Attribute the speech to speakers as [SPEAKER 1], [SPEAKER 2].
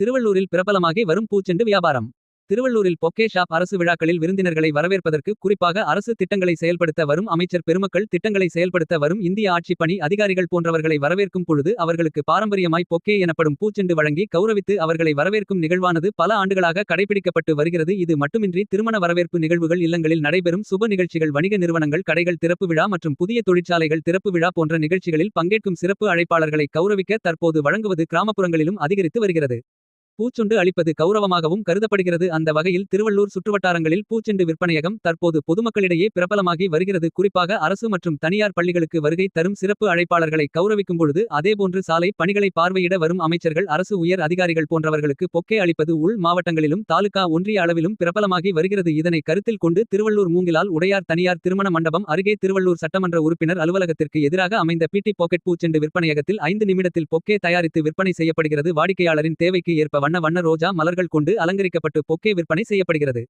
[SPEAKER 1] திருவள்ளூரில் பிரபலமாகி வரும் பூச்செண்டு வியாபாரம். திருவள்ளூரில் பொக்கே ஷாப் அரசு விழாக்களில் விருந்தினர்களை வரவேற்பதற்கு குறிப்பாக அரசு திட்டங்களை செயல்படுத்த வரும் அமைச்சர் பெருமக்கள் திட்டங்களை செயல்படுத்த வரும் இந்திய ஆட்சிப் பணி அதிகாரிகள் போன்றவர்களை வரவேற்கும் பொழுது அவர்களுக்கு பாரம்பரியமாய் பொக்கே எனப்படும் பூச்செண்டு வழங்கி கௌரவித்து அவர்களை வரவேற்கும் நிகழ்வானது பல ஆண்டுகளாக கடைபிடிக்கப்பட்டு வருகிறது இது மட்டுமின்றி திருமண வரவேற்பு நிகழ்வுகள் இல்லங்களில் நடைபெறும் சுப நிகழ்ச்சிகள் வணிக நிறுவனங்கள் கடைகள் திறப்பு விழா மற்றும் புதிய தொழிற்சாலைகள் திறப்பு விழா போன்ற நிகழ்ச்சிகளில் பங்கேற்கும் சிறப்பு அழைப்பாளர்களை கௌரவிக்க தற்போது வழங்குவது கிராமப்புறங்களிலும் அதிகரித்து வருகிறது. பூச்சுண்டு அளிப்பது கௌரவமாகவும் கருதப்படுகிறது. அந்த வகையில் திருவள்ளூர் சுற்றுவட்டாரங்களில் பூச்செண்டு விற்பனையகம் தற்போது பொதுமக்களிடையே பிரபலமாகி வருகிறது. குறிப்பாக அரசு மற்றும் தனியார் பள்ளிகளுக்கு வருகை தரும் சிறப்பு அழைப்பாளர்களை கௌரவிக்கும் பொழுது அதேபோன்று சாலை பணிகளை பார்வையிட வரும் அமைச்சர்கள் அரசு உயர் அதிகாரிகள் போன்றவர்களுக்கு பொக்கே அளிப்பது உள் மாவட்டங்களிலும் தாலுகா ஒன்றிய அளவிலும் பிரபலமாகி வருகிறது. இதனை கருத்தில் கொண்டு திருவள்ளூர் மூங்கிலால் உடையார் தனியார் திருமண மண்டபம் அருகே திருவள்ளூர் சட்டமன்ற உறுப்பினர் அலுவலகத்திற்கு எதிராக அமைந்த பிடி பாக்கெட் பூச்செண்டு விற்பனையகத்தில் ஐந்து நிமிடத்தில் பொக்கே தயாரித்து விற்பனை செய்யப்படுகிறது. வாடிக்கையாளரின் தேவைக்கு ஏற்ப வண்ண வண்ண ரோஜா மலர்கள் கொண்டு அலங்கரிக்கப்பட்டு பொக்கே விற்பனை செய்யப்படுகிறது.